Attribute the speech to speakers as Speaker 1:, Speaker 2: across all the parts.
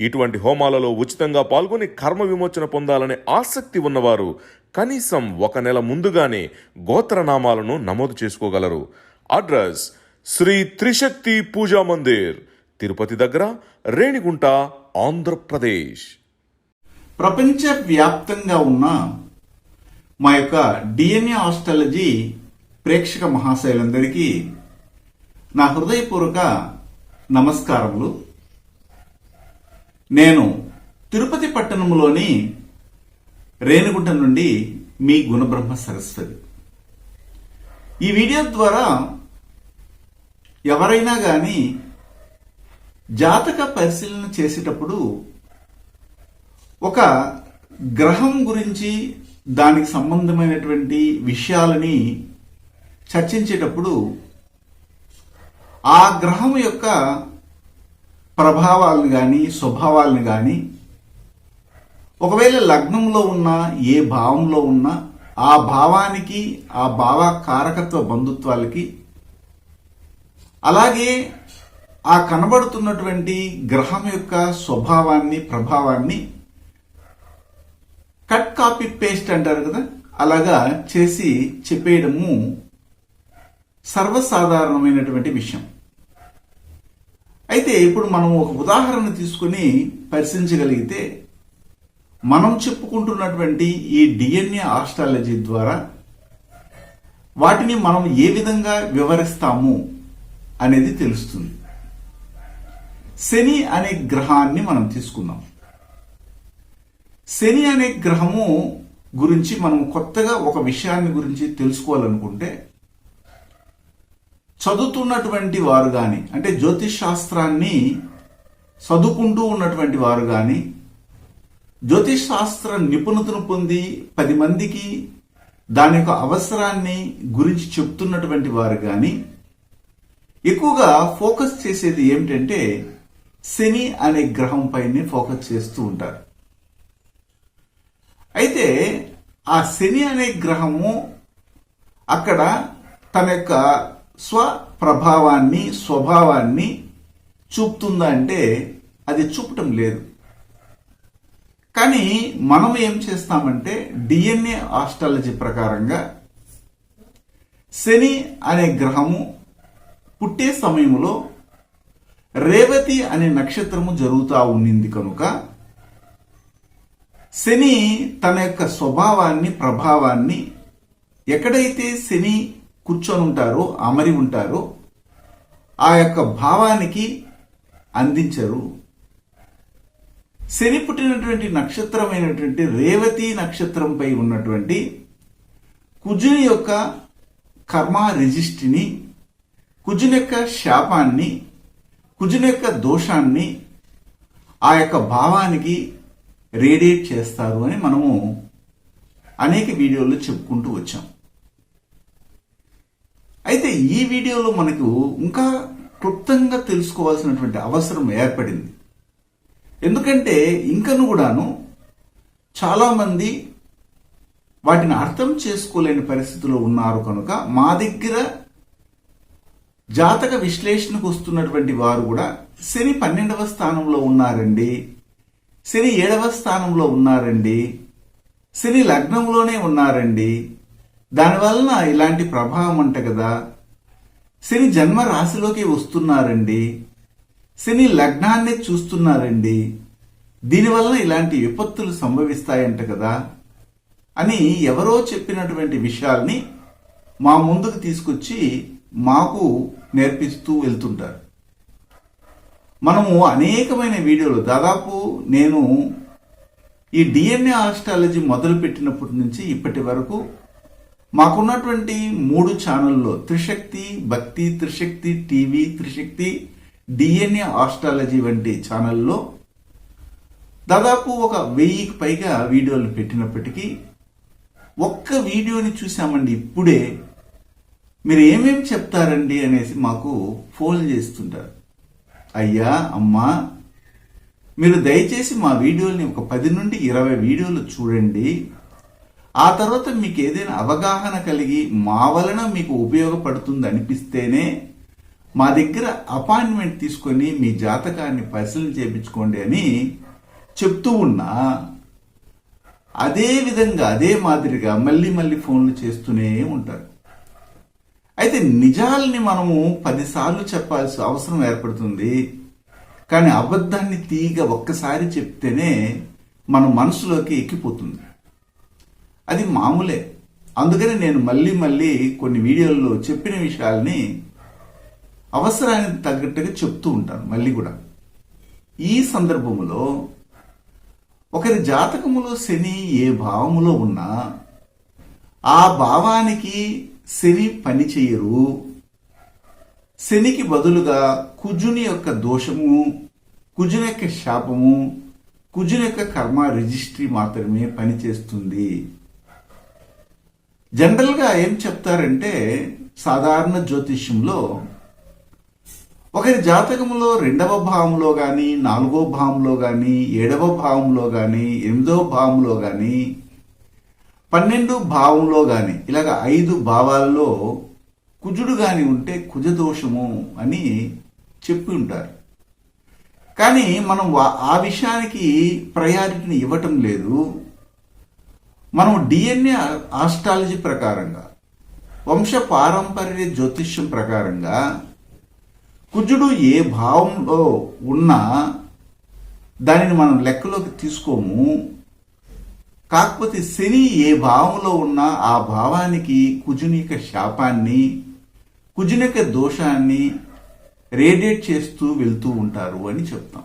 Speaker 1: ఇటువంటి హోమాలలో ఉచితంగా పాల్గొని కర్మ విమోచన పొందాలనే ఆసక్తి ఉన్నవారు కనీసం ఒక నెల ముందుగానే గోత్రనామాలను నమోదు చేసుకోగలరు. అడ్రస్ శ్రీ త్రిశక్తి పూజా మందిర్ తిరుపతి దగ్గర రేణిగుంట ఆంధ్రప్రదేశ్.
Speaker 2: ప్రపంచ వ్యాప్తంగా ఉన్న మా యొక్క డిఎన్ఏ ఆస్ట్రాలజీ ప్రేక్షక మహాశైలందరికీ నా హృదయపూర్వక నమస్కారములు. నేను తిరుపతి పట్టణంలోని రేణుగుంట నుండి మీ గుణబ్రహ్మ సరస్వతి. ఈ వీడియో ద్వారా ఎవరైనా కానీ జాతక పరిశీలన చేసేటప్పుడు ఒక గ్రహం గురించి దానికి సంబంధమైనటువంటి విషయాలని చర్చించేటప్పుడు ఆ గ్రహం యొక్క ప్రభావాలను కానీ స్వభావాలను కానీ ఒకవేళ లగ్నంలో ఉన్న ఏ భావంలో ఉన్నా ఆ భావానికి ఆ భావ కారకత్వ బంధుత్వాలకి అలాగే ఆ కనబడుతున్నటువంటి గ్రహం యొక్క స్వభావాన్ని ప్రభావాన్ని కట్ కాపీ పేస్ట్ అంటారు కదా అలాగా చేసి చెప్పేయడము సర్వసాధారణమైనటువంటి విషయం. అయితే ఇప్పుడు మనం ఒక ఉదాహరణ తీసుకుని పరిశీలించగలిగితే మనం చెప్పుకుంటున్నటువంటి ఈ డిఎన్ఏ ఆస్ట్రాలజీ ద్వారా వాటిని మనం ఏ విధంగా వివరిస్తాము అనేది తెలుస్తుంది. శని అనే గ్రహాన్ని మనం తీసుకుందాం. శని అనే గ్రహము గురించి మనం కొత్తగా ఒక విషయాన్ని గురించి తెలుసుకోవాలనుకుంటే చదువుతున్నటువంటి వారు కానీ అంటే జ్యోతిష్ శాస్త్రాన్ని చదువుకుంటూ ఉన్నటువంటి వారు కానీ జ్యోతిష్ శాస్త్ర నిపుణతను పొంది పది మందికి దాని యొక్క అవసరాన్ని గురించి చెప్తున్నటువంటి వారు కానీ ఎక్కువగా ఫోకస్ చేసేది ఏమిటంటే శని అనే గ్రహం పైనే ఫోకస్ చేస్తూ ఉంటారు. అయితే ఆ శని అనే గ్రహము అక్కడ తన యొక్క స్వప్రభావాన్ని స్వభావాన్ని చూపుతుందా అంటే అది చూపటం లేదు. కానీ మనం ఏం చేస్తామంటే డిఎన్ఏ ఆస్ట్రాలజీ ప్రకారంగా శని అనే గ్రహము పుట్టే సమయంలో రేవతి అనే నక్షత్రము జరుగుతూ ఉండింది కనుక శని తన యొక్క స్వభావాన్ని ప్రభావాన్ని ఎక్కడైతే శని కూర్చొని ఉంటారు అమరి ఉంటారు ఆ యొక్క భావానికి అందించరు. శని పుట్టినటువంటి నక్షత్రమైనటువంటి రేవతి నక్షత్రంపై ఉన్నటువంటి కుజుని యొక్క కర్మ రిజిస్ట్రిని కుజుని యొక్క శాపాన్ని కుజుని యొక్క దోషాన్ని ఆ యొక్క భావానికి రేడియేట్ చేస్తారు అని మనము అనేక వీడియోల్లో చెప్పుకుంటూ వచ్చాం. అయితే ఈ వీడియోలో మనకు ఇంకా క్లుప్తంగా తెలుసుకోవాల్సినటువంటి అవసరం ఏర్పడింది. ఎందుకంటే ఇంకను కూడాను చాలామంది వాటిని అర్థం చేసుకోలేని పరిస్థితిలో ఉన్నారు కనుక మా దగ్గర జాతక విశ్లేషణకు వస్తున్నటువంటి వారు కూడా శని పన్నెండవ స్థానంలో ఉన్నారండి శని ఏడవ స్థానంలో ఉన్నారండి శని లగ్నంలోనే ఉన్నారండి దానివలన ఇలాంటి ప్రభావం అంట కదా శని జన్మ రాశిలోకి వస్తున్నారండి శని లగ్నాన్ని చూస్తున్నారండి దీనివలన ఇలాంటి విపత్తులు సంభవిస్తాయంట కదా అని ఎవరో చెప్పినటువంటి విషయాల్ని మా ముందుకు తీసుకొచ్చి మాకు నేర్పిస్తూ వెళ్తుంటారు. మనము అనేకమైన వీడియోలు దాదాపు నేను ఈ డిఎన్ఏ ఆస్ట్రాలజీ మొదలు పెట్టినప్పటి నుంచి ఇప్పటి వరకు మాకున్నటువంటి మూడు ఛానల్లో Trishakti Bhakti Trishakti TV Trishakti DNA astrology వంటి ఛానల్లో దాదాపు ఒక వెయ్యికి పైగా వీడియోలు పెట్టినప్పటికీ ఒక్క వీడియోని చూసామండి ఇప్పుడే. మీరు ఏమేం చెప్తారండి అనేసి మాకు ఫోన్ చేస్తుంటారు. అయ్యా అమ్మా మీరు దయచేసి మా వీడియోని ఒక పది నుండి ఇరవై వీడియోలు చూడండి. ఆ తర్వాత మీకు ఏదైనా అవగాహన కలిగి మా వలన మీకు ఉపయోగపడుతుంది అనిపిస్తేనే మా దగ్గర అపాయింట్మెంట్ తీసుకొని మీ జాతకాన్ని పరిశీలన చేయించుకోండి అని చెప్తూ ఉన్నా. అదే విధంగా అదే మాదిరిగా మళ్ళీ మళ్ళీ ఫోన్లు చేస్తూనే ఉంటారు. అయితే నిజాల్ని మనము పదిసార్లు చెప్పాల్సిన అవసరం ఏర్పడుతుంది. కానీ అబద్ధాన్ని తీగ ఒక్కసారి చెప్తేనే మన మనసులోకి ఎక్కిపోతుంది. అది మామూలే. అందుకని నేను మళ్ళీ మళ్ళీ కొన్ని వీడియోల్లో చెప్పిన విషయాల్ని అవసరానికి తగ్గట్టుగా చెప్తూ ఉంటాను మళ్ళీ కూడా. ఈ సందర్భంలో ఒకరి జాతకములో శని ఏ భావములో ఉన్నా ఆ భావానికి శని పని చేయరు. శనికి బదులుగా కుజుని యొక్క దోషము కుజుని యొక్క శాపము కుజుని యొక్క కర్మ రిజిస్ట్రీ మాత్రమే పనిచేస్తుంది. జనరల్గా ఏం చెప్తారంటే సాధారణ జ్యోతిష్యంలో ఒకరి జాతకంలో రెండవ భావంలో కానీ నాలుగో భావంలో కానీ ఏడవ భావంలో కానీ ఎనిమిదవ భావంలో కానీ పన్నెండు భావంలో కానీ ఇలాగ ఐదు భావాల్లో కుజుడు కానీ ఉంటే కుజదోషము అని చెప్పి ఉంటారు. కానీ మనం వా- ఆ విషయానికి ప్రయారిటీని ఇవ్వటం లేదు. మనం డిఎన్ఏ ఆస్ట్రాలజీ ప్రకారంగా వంశ పారంపర్య జ్యోతిష్యం ప్రకారంగా కుజుడు ఏ భావంలో ఉన్నా దానిని మనం లెక్కలోకి తీసుకోము. కాకపోతే శని ఏ భావంలో ఉన్నా ఆ భావానికి కుజుని యొక్క శాపాన్ని కుజుని యొక్క దోషాన్ని రేడియేట్ చేస్తూ వెళ్తూ ఉంటారు అని చెప్తాం.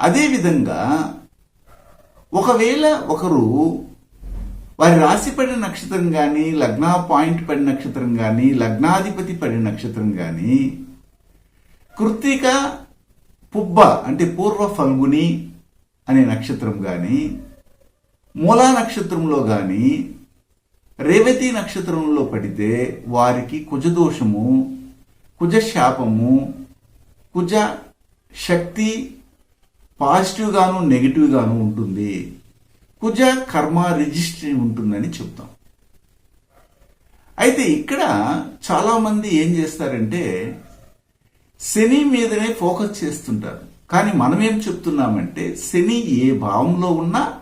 Speaker 2: అదేవిధంగా ఒకవేళ ఒకరు వారి రాశి పడిన నక్షత్రం కానీ లగ్న పాయింట్ పడిన నక్షత్రం కానీ లగ్నాధిపతి పడిన నక్షత్రం కానీ కృత్తిక పుబ్బ అంటే పూర్వ ఫల్గుని అనే నక్షత్రం కానీ మూలా నక్షత్రంలో కానీ రేవతి నక్షత్రంలో పడితే వారికి కుజదోషము కుజ శాపము కుజ శక్తి పాజిటివ్ గాను నెగిటివ్ గాను ఉంటుంది. కుజ కర్మ రిజిస్ట్రీ ఉంటుందని చెప్తాం. అయితే ఇక్కడ చాలామంది ఏం చేస్తారంటే శని మీదనే ఫోకస్ చేస్తుంటారు. కానీ మనం ఏం చెప్తున్నామంటే శని ఏ భావంలో ఉన్నా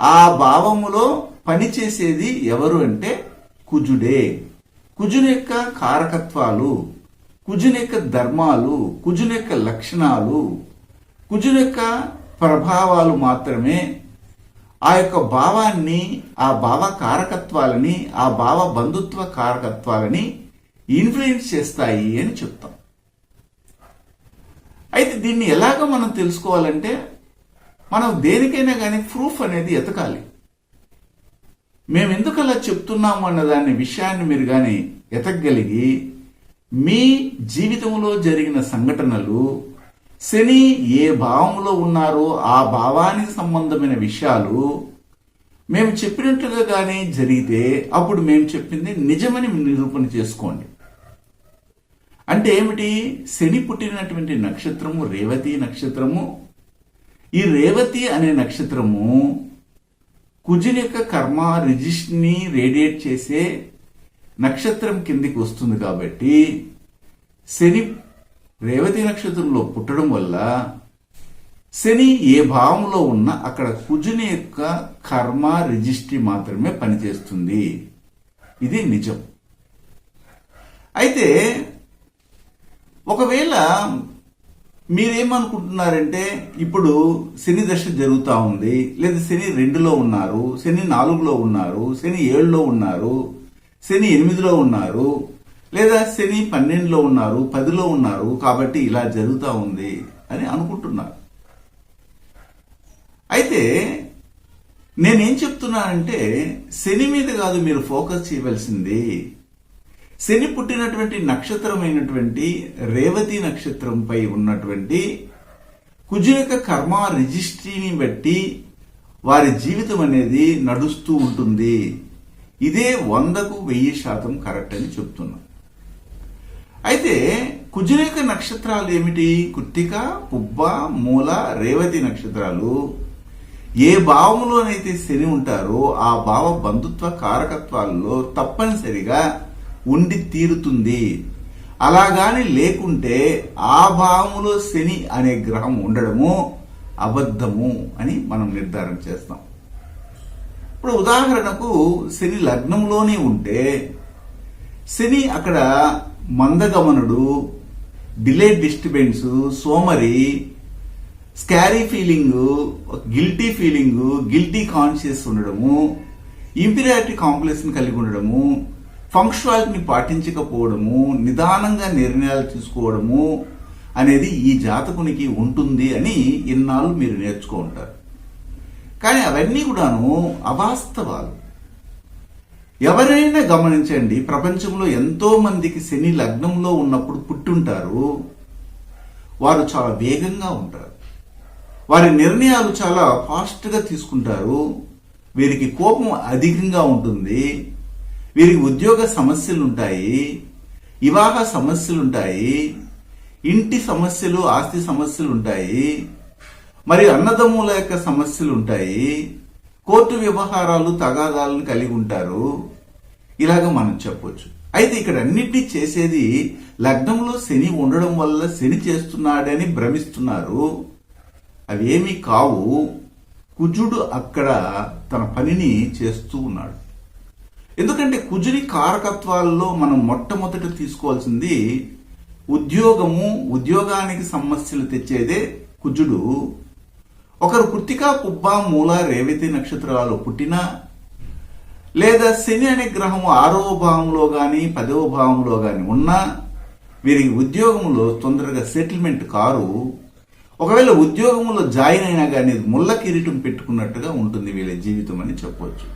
Speaker 2: ఆ భావములో పనిచేసేది ఎవరు అంటే కుజుడే. కుజుని యొక్క కారకత్వాలు కుజుని యొక్క ధర్మాలు కుజుని యొక్క లక్షణాలు కుజుని యొక్క ప్రభావాలు మాత్రమే. ఆ యొక్క భావాన్ని ఆ భావ కారకత్వాలని ఆ భావ బంధుత్వ కారకత్వాలని ఇన్ఫ్లుయెన్స్ చేస్తాయి అని చెప్తాం. అయితే దీన్ని ఎలాగ మనం తెలుసుకోవాలంటే మనం దేనికైనా కానీ ప్రూఫ్ అనేది ఎతకాలి. మేము ఎందుకు అలా చెప్తున్నాము అన్న దాని విషయాన్ని మీరు కానీ ఎతకగలిగి మీ జీవితంలో జరిగిన సంఘటనలు శని ఏ భావంలో ఉన్నారో ఆ భావానికి సంబంధమైన విషయాలు మేము చెప్పినట్లుగా కానీ జరిగితే అప్పుడు మేము చెప్పింది నిజమని నిరూపణ చేసుకోండి. అంటే ఏమిటి? శని పుట్టినటువంటి నక్షత్రము రేవతి నక్షత్రము. ఈ రేవతి అనే నక్షత్రము కుజుని యొక్క కర్మ రిజిస్ట్ని రేడియేట్ చేసే నక్షత్రం కిందికి వస్తుంది కాబట్టి శని రేవతి నక్షత్రంలో పుట్టడం వల్ల శని ఏ భావంలో ఉన్నా అక్కడ కుజుని యొక్క కర్మ రిజిస్ట్రీ మాత్రమే పనిచేస్తుంది. ఇది నిజం. అయితే ఒకవేళ మీరేమనుకుంటున్నారంటే ఇప్పుడు శని దశ జరుగుతూ ఉంది లేదా శని రెండులో ఉన్నారు శని నాలుగులో ఉన్నారు శని ఏడులో ఉన్నారు శని ఎనిమిదిలో ఉన్నారు లేదా శని పన్నెండులో ఉన్నారు పదిలో ఉన్నారు కాబట్టి ఇలా జరుగుతూ ఉంది అని అనుకుంటున్నారు. అయితే నేనేం చెప్తున్నానంటే శని మీద కాదు మీరు ఫోకస్ చేయవలసింది శని పుట్టినటువంటి నక్షత్రమైనటువంటి రేవతి నక్షత్రంపై ఉన్నటువంటి కుజు యొక్క కర్మ రిజిస్ట్రీని బట్టి వారి జీవితం అనేది నడుస్తూ ఉంటుంది. ఇదే వందకు వెయ్యి శాతం కరెక్ట్ అని చెప్తున్నాను. అయితే కుజరేఖ నక్షత్రాలు ఏమిటి? కుట్టిక పుబ్బ మూల రేవతి నక్షత్రాలు. ఏ భావంలోనైతే శని ఉంటారో ఆ భావ బంధుత్వ కారకత్వాల్లో తప్పనిసరిగా ఉండి తీరుతుంది. అలాగాని లేకుంటే ఆ భావములో శని అనే గ్రహం ఉండడము అబద్ధము అని మనం నిర్ధారణ చేస్తాం. ఇప్పుడు ఉదాహరణకు శని లగ్నంలోనే ఉంటే శని అక్కడ మందగమనుడు డిలే డిస్టర్బెన్స్ సోమరి scary feeling guilty feeling guilty conscious ఉండడము ఇంపీరియారిటీ కాంప్లెక్స్ కలిగి ఉండడము ఫంక్షనాలిటీని పాటించకపోవడము నిదానంగా నిర్ణయాలు తీసుకోవడము అనేది ఈ జాతకునికి ఉంటుంది అని ఇన్నాళ్ళు మీరు నేర్చుకో ఉంటారు కానీ అవన్నీ కూడాను అవాస్తవాలు. ఎవరైనా గమనించండి ప్రపంచంలో ఎంతో మందికి శని లగ్నంలో ఉన్నప్పుడు పుట్టుంటారు. వారు చాలా వేగంగా ఉంటారు. వారి నిర్ణయాలు చాలా ఫాస్ట్గా తీసుకుంటారు. వీరికి కోపం అధికంగా ఉంటుంది. వీరికి ఉద్యోగ సమస్యలు ఉంటాయి వివాహ సమస్యలు ఉంటాయి ఇంటి సమస్యలు ఆస్తి సమస్యలు ఉంటాయి మరి అన్నదమ్ముల యొక్క సమస్యలు ఉంటాయి కోర్టు వ్యవహారాలు తగాదాలను కలిగి ఉంటారు. ఇలాగ మనం చెప్పొచ్చు. అయితే ఇక్కడ అన్నిటినీ చేసేది లగ్నంలో శని ఉండడం వల్ల శని చేస్తున్నాడని భ్రమిస్తున్నారు. అవేమీ కావు. కుజుడు అక్కడ తన పనిని చేస్తూ ఉన్నాడు. ఎందుకంటే కుజుని కారకత్వాల్లో మనం మొట్టమొదట తీసుకోవాల్సింది ఉద్యోగము ఉద్యోగానికి సమస్యలు తెచ్చేదే కుజుడు. ఒకరు కృతికా పుబ్బ మూల రేవతి నక్షత్రాలు పుట్టినా లేదా శని అనే గ్రహం ఆరవ భావంలో గాని పదవ భావంలో గాని ఉన్నా వీరికి ఉద్యోగంలో తొందరగా సెటిల్మెంట్ కారు. ఒకవేళ ఉద్యోగంలో జాయిన్ అయినా కానీ ముళ్ళ కిరీటం పెట్టుకున్నట్టుగా ఉంటుంది వీళ్ళ జీవితం అని చెప్పవచ్చు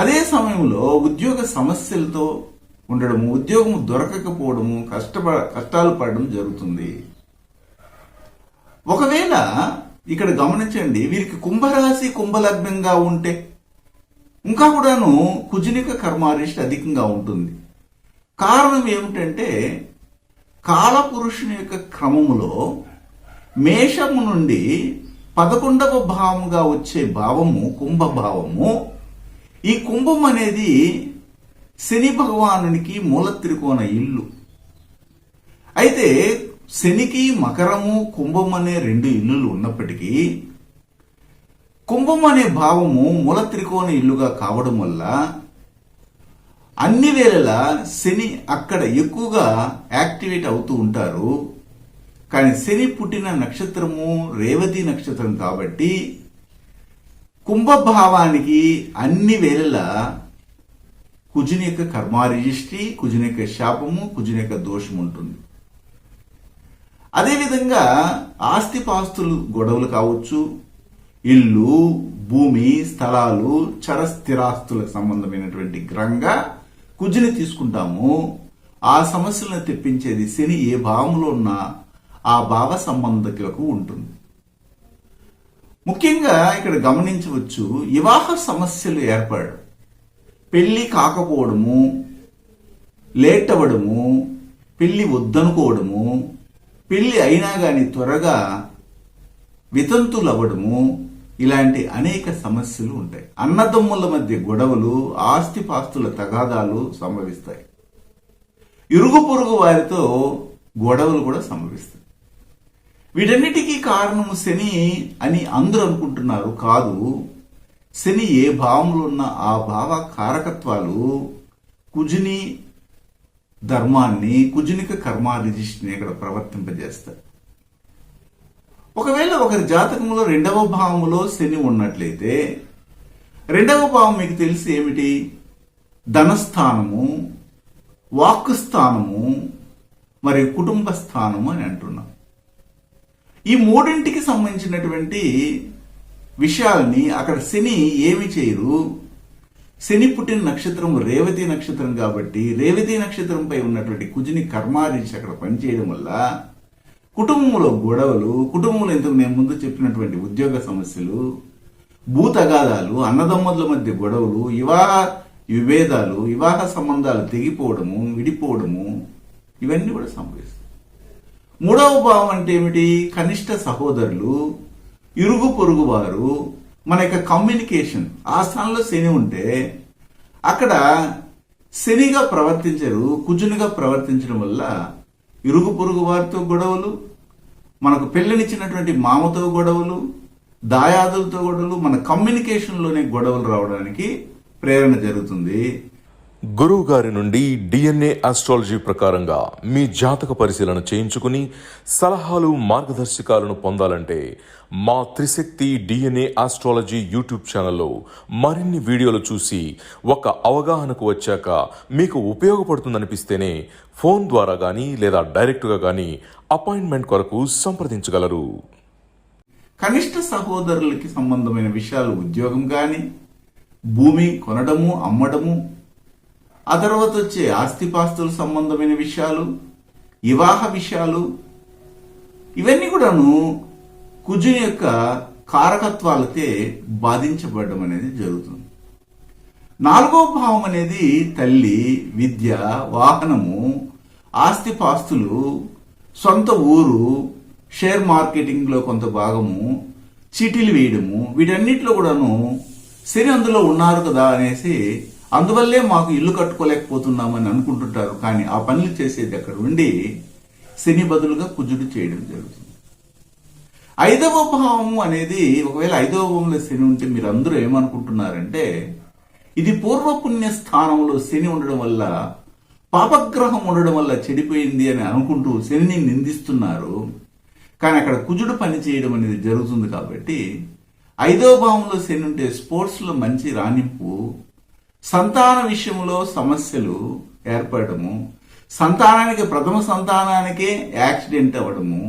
Speaker 2: అదే సమయంలో ఉద్యోగ సమస్యలతో ఉండడము ఉద్యోగం దొరకకపోవడము కష్టపడ కష్టాలు పడడం జరుగుతుంది. ఒకవేళ ఇక్కడ గమనించండి వీరికి కుంభరాశి కుంభలగ్నంగా ఉంటే ఇంకా కూడాను కుజునిక కర్మారిష్ట అధికంగా ఉంటుంది. కారణం ఏమిటంటే కాలపురుషుని యొక్క క్రమములో మేషము నుండి పదకొండవ భావముగా వచ్చే భావము కుంభభావము. ఈ కుంభం అనేది శని భగవానునికి మూల త్రికోణ ఇల్లు. అయితే శనికి మకరము కుంభం అనే రెండు ఇల్లులు ఉన్నప్పటికీ కుంభం అనే భావము మూల త్రికోణ ఇల్లుగా కావడం వల్ల అన్ని వేళలా శని అక్కడ ఎక్కువగా యాక్టివేట్ అవుతూ ఉంటారు. కానీ శని పుట్టిన నక్షత్రము రేవతి నక్షత్రం కాబట్టి కుంభభావానికి అన్ని వేళలా కుజుని యొక్క కర్మ కుజుని యొక్క శాపము కుజుని యొక్క దోషం ఉంటుంది. అదేవిధంగా ఆస్తిపాస్తులు గొడవలు కావచ్చు ఇల్లు భూమి స్థలాలు చర స్థిరాస్తులకు సంబంధమైనటువంటి గ్రంగా కుజుని తీసుకుంటాము. ఆ సమస్యలను తెప్పించేది శని ఏ భావంలో ఉన్నా ఆ భావ సంబంధకులకు ఉంటుంది. ముఖ్యంగా ఇక్కడ గమనించవచ్చు వివాహ సమస్యలు ఏర్పడడం. పెళ్ళి కాకపోవడము లేట్ అవ్వడము పెళ్ళి వద్దనుకోవడము పెళ్ళి అయినా కానీ త్వరగా వితంతులు అవ్వడము ఇలాంటి అనేక సమస్యలు ఉంటాయి. అన్నదమ్ముల మధ్య గొడవలు ఆస్తిపాస్తుల తగాదాలు సంభవిస్తాయి. ఇరుగు పొరుగు వారితో గొడవలు కూడా సంభవిస్తాయి. వీటన్నిటికీ కారణము శని అని అందరూ అనుకుంటున్నారు. కాదు శని ఏ భావంలో ఉన్న ఆ భావ కారకత్వాలు కుజుని ధర్మాన్ని కుజునిక కర్మ రిజిస్ట్ని ఇక్కడ ప్రవర్తింపజేస్తాయి ఒకవేళ ఒకరి జాతకంలో రెండవ భావములో శని ఉన్నట్లయితే రెండవ భావం మీకు తెలిసి ఏమిటి? ధనస్థానము వాక్ స్థానము మరియు కుటుంబ స్థానము అని అంటున్నాం. ఈ మూడింటికి సంబంధించినటువంటి విషయాల్ని అక్కడ శని ఏమి చేయరు? శని పుట్టిన నక్షత్రం రేవతి నక్షత్రం కాబట్టి రేవతి నక్షత్రంపై ఉన్నటువంటి కుజుని కర్మారించి అక్కడ పనిచేయడం వల్ల కుటుంబంలో గొడవలు కుటుంబంలో ఇంతకు నేను ముందు చెప్పినటువంటి ఉద్యోగ సమస్యలు భూతగాదాలు అన్నదమ్ముల మధ్య గొడవలు వివాహ విభేదాలు వివాహ సంబంధాలు తెగిపోవడము విడిపోవడము ఇవన్నీ కూడా సంభవిస్తాయి. మూడవ భావం అంటే ఏమిటి? కనిష్ట సహోదరులు ఇరుగు పొరుగు వారు మన యొక్క కమ్యూనికేషన్. ఆ స్థానంలో శని ఉంటే అక్కడ శనిగా ప్రవర్తించరు కుజునిగా ప్రవర్తించడం వల్ల ఇరుగు పొరుగు వారితో గొడవలు మనకు పెళ్ళనిచ్చినటువంటి మామతో గొడవలు దాయాదులతో గొడవలు మన కమ్యూనికేషన్లోనే గొడవలు రావడానికి ప్రేరణ జరుగుతుంది.
Speaker 1: గురువు గారి నుండి డిఎన్ఏ ఆస్ట్రాలజీ ప్రకారంగా మీ జాతక పరిశీలన చేయించుకుని సలహాలు మార్గదర్శకాలను పొందాలంటే మా త్రిశక్తి డిఎన్ఏ ఆస్ట్రాలజీ యూట్యూబ్ ఛానల్లో మరిన్ని వీడియోలు చూసి ఒక అవగాహనకు వచ్చాక మీకు ఉపయోగపడుతుందనిపిస్తేనే ఫోన్ ద్వారా కానీ లేదా డైరెక్ట్గా కానీ అపాయింట్మెంట్ కొరకు సంప్రదించగలరు.
Speaker 2: కనిష్ట సహోదరులకి సంబంధమైన విషయాలు ఉద్యోగం కానీ భూమి కొనడము అమ్మడము ఆ తర్వాత వచ్చే ఆస్తిపాస్తుల సంబంధమైన విషయాలు వివాహ విషయాలు ఇవన్నీ కూడాను కుజుని యొక్క కారకత్వాలతే బాధించబడడం అనేది జరుగుతుంది. నాలుగో భావం అనేది తల్లి విద్య వాహనము ఆస్తిపాస్తులు సొంత ఊరు షేర్ మార్కెటింగ్లో కొంత భాగము చీటీలు వేయడము వీటన్నిటిలో కూడాను శని అందులో ఉన్నారు కదా అనేసి అందువల్లే మాకు ఇల్లు కట్టుకోలేకపోతున్నామని అనుకుంటుంటారు. కానీ ఆ పనులు చేసేది అక్కడ ఉండి శని బదులుగా కుజుడు చేయడం జరుగుతుంది. ఐదవ భావము అనేది ఒకవేళ ఐదవ భావంలో శని ఉంటే మీరు అందరూ ఏమనుకుంటున్నారంటే ఇది పూర్వపుణ్య స్థానంలో శని ఉండడం వల్ల పాపగ్రహం ఉండడం వల్ల చెడిపోయింది అని అనుకుంటూ శనిని నిందిస్తున్నారు. కానీ అక్కడ కుజుడు పని చేయడం అనేది జరుగుతుంది కాబట్టి ఐదో భావంలో శని ఉంటే స్పోర్ట్స్లో మంచి రాణింపు సంతాన విషయంలో సమస్యలు ఏర్పడము సంతానానికి ప్రథమ సంతానానికే యాక్సిడెంట్ అవ్వడము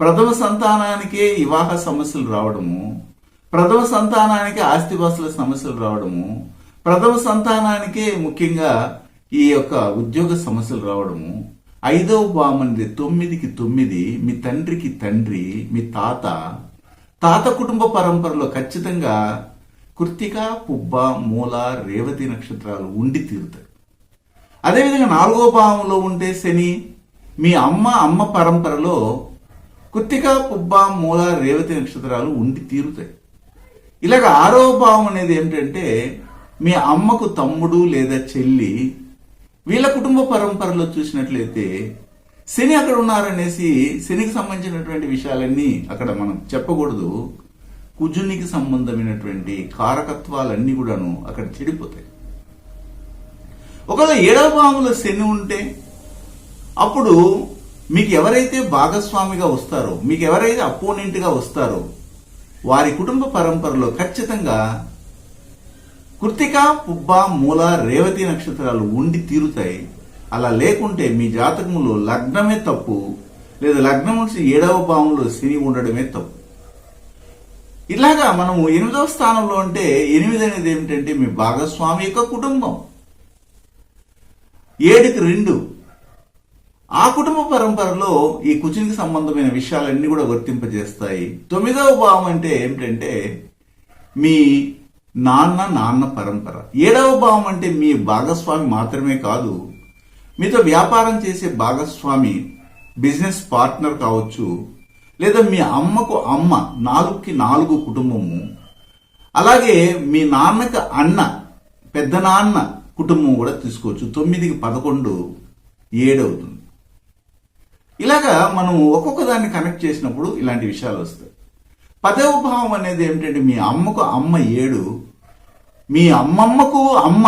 Speaker 2: ప్రథమ సంతానానికే వివాహ సమస్యలు రావడము ప్రథమ సంతానానికి ఆస్తిపాస్తుల సమస్యలు రావడము ప్రథమ సంతానానికే ముఖ్యంగా ఈ యొక్క ఉద్యోగ సమస్యలు రావడము ఐదవ బామంది తొమ్మిదికి తొమ్మిది మీ తండ్రికి తండ్రి మీ తాత తాత కుటుంబ పరంపరలో ఖచ్చితంగా కృత్తిక పుబ్బ మూల రేవతి నక్షత్రాలు ఉండి తీరుతాయి. అదేవిధంగా నాలుగో భావంలో ఉంటే శని మీ అమ్మ అమ్మ పరంపరలో కృత్తిక పుబ్బ మూల రేవతి నక్షత్రాలు ఉండి తీరుతాయి. ఇలాగ ఆరో భావం అనేది ఏంటంటే మీ అమ్మకు తమ్ముడు లేదా చెల్లి వీళ్ళ కుటుంబ పరంపరలో చూసినట్లయితే శని అక్కడ ఉన్నారనేసి శనికి సంబంధించినటువంటి విషయాలన్నీ అక్కడ మనం చెప్పకూడదు. కుజునికి సంబంధమైనటువంటి కారకత్వాలన్నీ కూడాను అక్కడ చెడిపోతాయి. ఒకవేళ ఏడవ భావంలో శని ఉంటే అప్పుడు మీకు ఎవరైతే భాగస్వామిగా వస్తారో మీకు ఎవరైతే అపోనెంట్గా వస్తారో వారి కుటుంబ పరంపరలో ఖచ్చితంగా కృతిక పుబ్బ మూల రేవతి నక్షత్రాలు ఉండి తీరుతాయి. అలా లేకుంటే మీ జాతకంలో లగ్నమే తప్పు లేదా లగ్నం నుంచి ఏడవ భావంలో శని ఉండడమే తప్పు. ఇలాగా మనము ఎనిమిదవ స్థానంలో అంటే ఎనిమిది అనేది ఏమిటంటే మీ భాగస్వామి యొక్క కుటుంబం. ఏడుకి రెండు. ఆ కుటుంబ పరంపరలో ఈ కుచునికి సంబంధమైన విషయాలన్నీ కూడా వర్తింపజేస్తాయి. తొమ్మిదవ భావం అంటే ఏమిటంటే మీ నాన్న నాన్న పరంపర. ఏడవ భావం అంటే మీ భాగస్వామి మాత్రమే కాదు మీతో వ్యాపారం చేసే భాగస్వామి బిజినెస్ పార్ట్నర్ కావచ్చు లేదా మీ అమ్మకు అమ్మ నాలుగుకి నాలుగు కుటుంబము అలాగే మీ నాన్నకు అన్న పెద్ద నాన్న కుటుంబం కూడా తీసుకోవచ్చు. తొమ్మిదికి పదకొండు ఏడు అవుతుంది. ఇలాగా మనం ఒక్కొక్క దాన్ని కనెక్ట్ చేసినప్పుడు ఇలాంటి విషయాలు వస్తాయి. పదవ భావం అనేది ఏమిటంటే మీ అమ్మకు అమ్మ ఏడు మీ అమ్మమ్మకు అమ్మ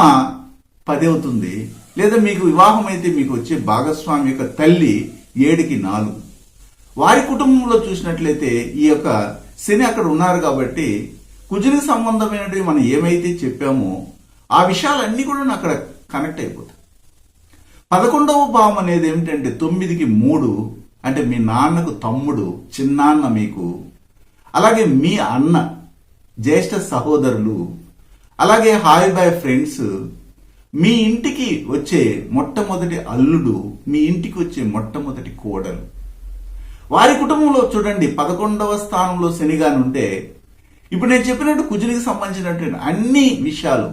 Speaker 2: పది అవుతుంది లేదా మీకు వివాహం అయితే మీకు వచ్చే భాగస్వామి యొక్క తల్లి ఏడుకి నాలుగు. వారి కుటుంబంలో చూసినట్లయితే ఈ యొక్క శని అక్కడ ఉన్నారు కాబట్టి కుజునికి సంబంధమైనవి మనం ఏమైతే చెప్పామో ఆ విషయాలన్నీ కూడా అక్కడ కనెక్ట్ అయిపోతాయి. పదకొండవ భావం అనేది ఏమిటంటే తొమ్మిదికి మూడు అంటే మీ నాన్నకు తమ్ముడు చిన్నాన్న మీకు అలాగే మీ అన్న జ్యేష్ఠ సహోదరులు అలాగే హాయ్ బాయ్ ఫ్రెండ్స్ మీ ఇంటికి వచ్చే మొట్టమొదటి అల్లుడు మీ ఇంటికి వచ్చే మొట్టమొదటి కోడలు వారి కుటుంబంలో చూడండి పదకొండవ స్థానంలో శనిగాని ఉంటే ఇప్పుడు నేను చెప్పినట్టు కుజునికి సంబంధించినటువంటి అన్ని విషయాలు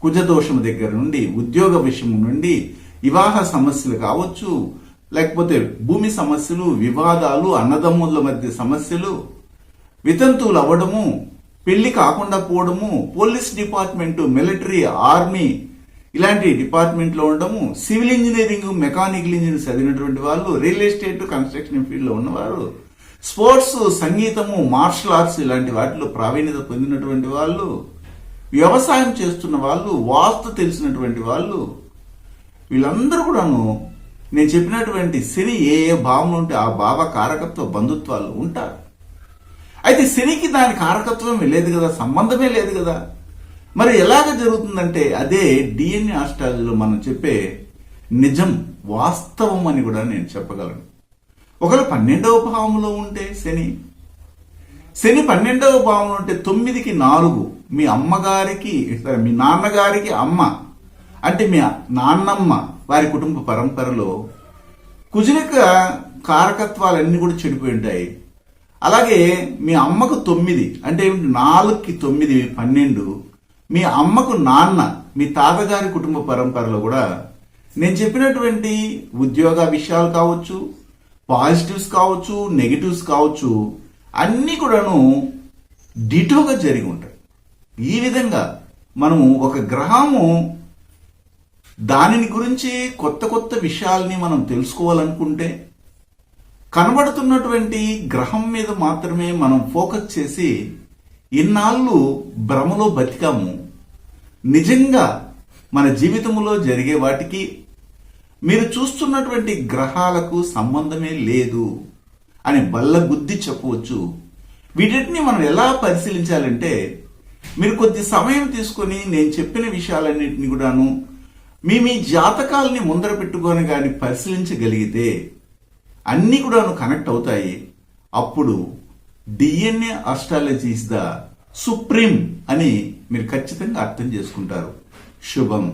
Speaker 2: కుజదోషం దగ్గర నుండి ఉద్యోగ విషయం నుండి వివాహ సమస్యలు కావచ్చు లేకపోతే భూమి సమస్యలు వివాదాలు అన్నదమ్ముల మధ్య సమస్యలు వితంతువులు అవ్వడము పెళ్ళి కాకుండా పోవడము పోలీస్ డిపార్ట్మెంట్ మిలిటరీ ఆర్మీ ఇలాంటి డిపార్ట్మెంట్లో ఉండడము సివిల్ ఇంజనీరింగ్ మెకానికల్ ఇంజనీరింగ్ చదివినటువంటి వాళ్ళు రియల్ ఎస్టేట్ కన్స్ట్రక్షన్ ఫీల్డ్లో ఉన్నవారు స్పోర్ట్స్ సంగీతము మార్షల్ ఆర్ట్స్ ఇలాంటి వాటిలో ప్రావీణ్యత పొందినటువంటి వాళ్ళు వ్యవసాయం చేస్తున్న వాళ్ళు వాస్తు తెలిసినటువంటి వాళ్ళు వీళ్ళందరూ కూడాను నేను చెప్పినటువంటి శని ఏ ఏ భావం ఉంటే ఆ భావ కారకత్వ బంధుత్వాలు ఉంటారు. అయితే శనికి దాని కారకత్వమే లేదు కదా సంబంధమే లేదు కదా. మరి ఎలాగ జరుగుతుందంటే అదే డిఎన్ఏ ఆస్ట్రాలజీలో మనం చెప్పే నిజం వాస్తవం అని కూడా నేను చెప్పగలను. ఒకవేళ పన్నెండవ భావంలో ఉంటే శని. శని పన్నెండవ భావంలో ఉంటే తొమ్మిదికి నాలుగు. మీ అమ్మగారికి సరే మీ నాన్నగారికి అమ్మ. అంటే మీ నాన్నమ్మ వారి కుటుంబ పరంపరలో కుజునిక కారకత్వాలన్నీ కూడా చెడిపోయి ఉంటాయి. అలాగే మీ అమ్మకు తొమ్మిది. అంటే ఏమిటి? నాలుగుకి తొమ్మిది పన్నెండు. మీ అమ్మకు నాన్న మీ తాతగారి కుటుంబ పరంపరలో కూడా నేను చెప్పినటువంటి ఉద్యోగ విషయాలు కావచ్చు పాజిటివ్స్ కావచ్చు నెగిటివ్స్ కావచ్చు అన్నీ కూడాను డిటోగా జరిగి ఉంటాయి. ఈ విధంగా మనము ఒక గ్రహము దానిని గురించి కొత్త కొత్త విషయాల్ని మనం తెలుసుకోవాలనుకుంటే కనబడుతున్నటువంటి గ్రహం మీద మాత్రమే మనం ఫోకస్ చేసి ఇన్నాళ్ళు భ్రమలో బతికాము. నిజంగా మన జీవితంలో జరిగే వాటికి మీరు చూస్తున్నటువంటి గ్రహాలకు సంబంధమే లేదు అని బల్ల గుద్ది చెప్పవచ్చు. వీటిని మనం ఎలా పరిశీలించాలంటే మీరు కొద్ది సమయం తీసుకొని నేను చెప్పిన విషయాలన్నింటినీ కూడాను మీ మీ జాతకాలని ముందర పెట్టుకొని కానీ పరిశీలించగలిగితే అన్నీ కూడాను కనెక్ట్ అవుతాయి. అప్పుడు DNA astrology is the supreme అని మీరు ఖచ్చితంగా అర్థం చేసుకుంటారు. శుభం.